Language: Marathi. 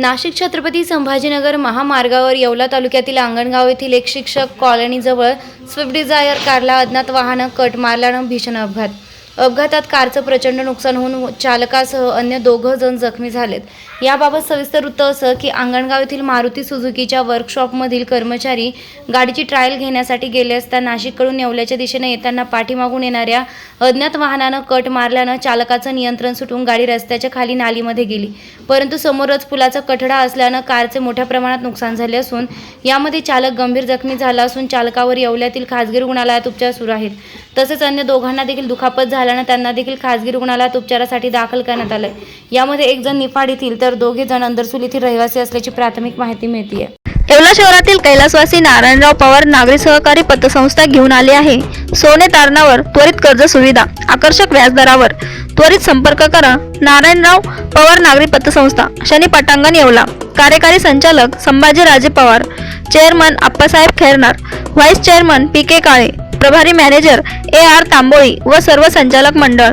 नाशिक छत्रपती संभाजीनगर महामार्गावर येवला तालुक्यातील अंगणगाव येथील एक शिक्षक कॉलनीजवळ स्विफ्ट डिझायर कारला अज्ञात वाहनं कट मारल्यानं भीषण अपघात अपघातात कारचं प्रचंड नुकसान होऊन चालकासह अन्य दोघं जण जखमी झालेत. याबाबत सविस्तर वृत्त असं की अंगणगाव येथील मारुती सुझुकीच्या वर्कशॉपमधील कर्मचारी गाडीची ट्रायल घेण्यासाठी गेले असता नाशिककडून येवल्याच्या दिशेने येताना पाठीमागून येणाऱ्या अज्ञात वाहनानं कट मारल्यानं चालकाचं नियंत्रण सुटून गाडी रस्त्याच्या खाली नालीमध्ये गेली. परंतु समोरच पुलाचा कठडा असल्यानं कारचे मोठ्या प्रमाणात नुकसान झाले असून यामध्ये चालक गंभीर जखमी झाला असून चालकावर येवल्यातील खासगी रुग्णालयात उपचार सुरू आहेत. तसेच अन्य दोघांना देखील दुखापत झाला झाल्यानं त्यांना देखील खासगी रुग्णालयात उपचारासाठी दाखल करण्यात आलं यामध्ये एक जण निफाड येथील तर दोघे जण अंदरसूल येथील रहिवासी असल्याची प्राथमिक माहिती मिळते येवला शहरातील कैलासवासी नारायणराव पवार नागरी सहकारी पतसंस्था घेऊन आली आहे. सोने तारणावर त्वरित कर्ज सुविधा. आकर्षक व्याजदरावर त्वरित संपर्क करा. नारायणराव पवार नागरी पतसंस्था. शनी पटांगण येवला. कार्यकारी संचालक Sambhaji Raje Pawar. Chairman Appasaheb Khairnar. Vice chairman P K Kale. प्रभारी मॅनेजर ए आर तांबोळी व सर्व संचालक मंडळ.